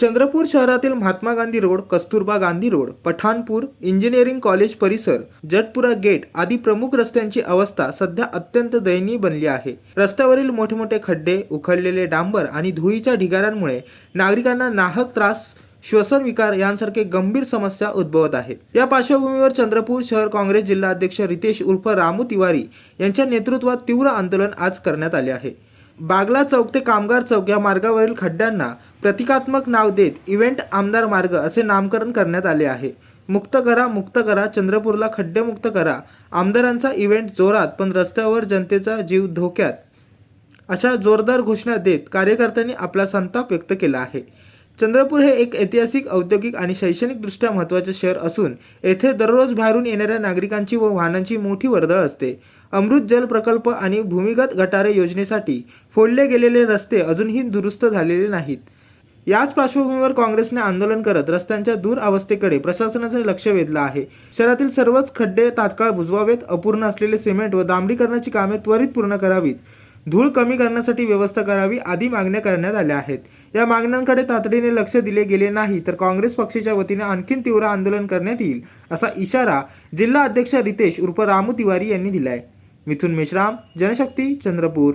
चंद्रपूर शहरातील Mahatma Gandhi road Kasturba Gandhi road Pathanpur engineering college परिसर Jatpura gate आदी प्रमुख रस्त्यांची अवस्था सध्या अत्यंत दयनीय बनली आहे. रस्त्यावरील मोठे मोठे खड्डे उखडलेले डांबर आणि धुळीच्या ढिगाऱ्यांमुळे नागरिकांना नाहक त्रास श्वसन विकार यांसारखे गंभीर समस्या उद्भवत आहेत. या पार्श्वभूमीवर चंद्रपूर शहर काँग्रेस जिल्हा अध्यक्ष रितेश उर्फ रामू तिवारी यांच्या नेतृत्वात तीव्र आंदोलन आज करण्यात आले आहे. बागला चौक ते कामगार चौक या मार्गावरील खड्ड्यांना प्रतिकात्मक नाव देत इव्हेंट आमदार मार्ग असे नामकरण करण्यात आले आहे. मुक्त करा मुक्त करा चंद्रपूरला खड्डेमुक्त करा आमदारांचा इव्हेंट जोरात पण रस्त्यावर जनतेचा जीव धोक्यात अशा जोरदार घोषणा देत कार्यकर्त्यांनी आपला संताप व्यक्त केला आहे. चंद्रपूर हे एक ऐतिहासिक औद्योगिक आणि शैक्षणिकदृष्ट्या महत्त्वाचे शहर असून येथे दररोज बाहेरून येणाऱ्या नागरिकांची व वाहनांची मोठी वर्दळ असते. अमृत जल प्रकल्प आणि भूमिगत गटारे योजनेसाठी फोडले गेलेले रस्ते अजूनही दुरुस्त झालेले नाहीत. याच पार्श्वभूमीवर काँग्रेसने आंदोलन करत रस्त्यांच्या दूर अवस्थेकडे प्रशासनाचे लक्ष वेधलं आहे. शहरातील सर्वच खड्डे तात्काळ बुजवावेत अपूर्ण असलेले सिमेंट व डांबरीकरणाची कामे त्वरित पूर्ण करावीत. धूळ कमी करण्यासाठी व्यवस्था करावी आदी मागण्या करण्यात आल्या आहेत. या मागण्यांकडे तातडीने लक्ष दिले गेले नाही तर काँग्रेस पक्षाच्या वतीने आणखीन तीव्र आंदोलन करण्यात येईल असा इशारा जिल्हा अध्यक्ष रितेश उर्फ रामू तिवारी यांनी दिलाय. मिथुन मेश्राम जनशक्ती चंद्रपूर.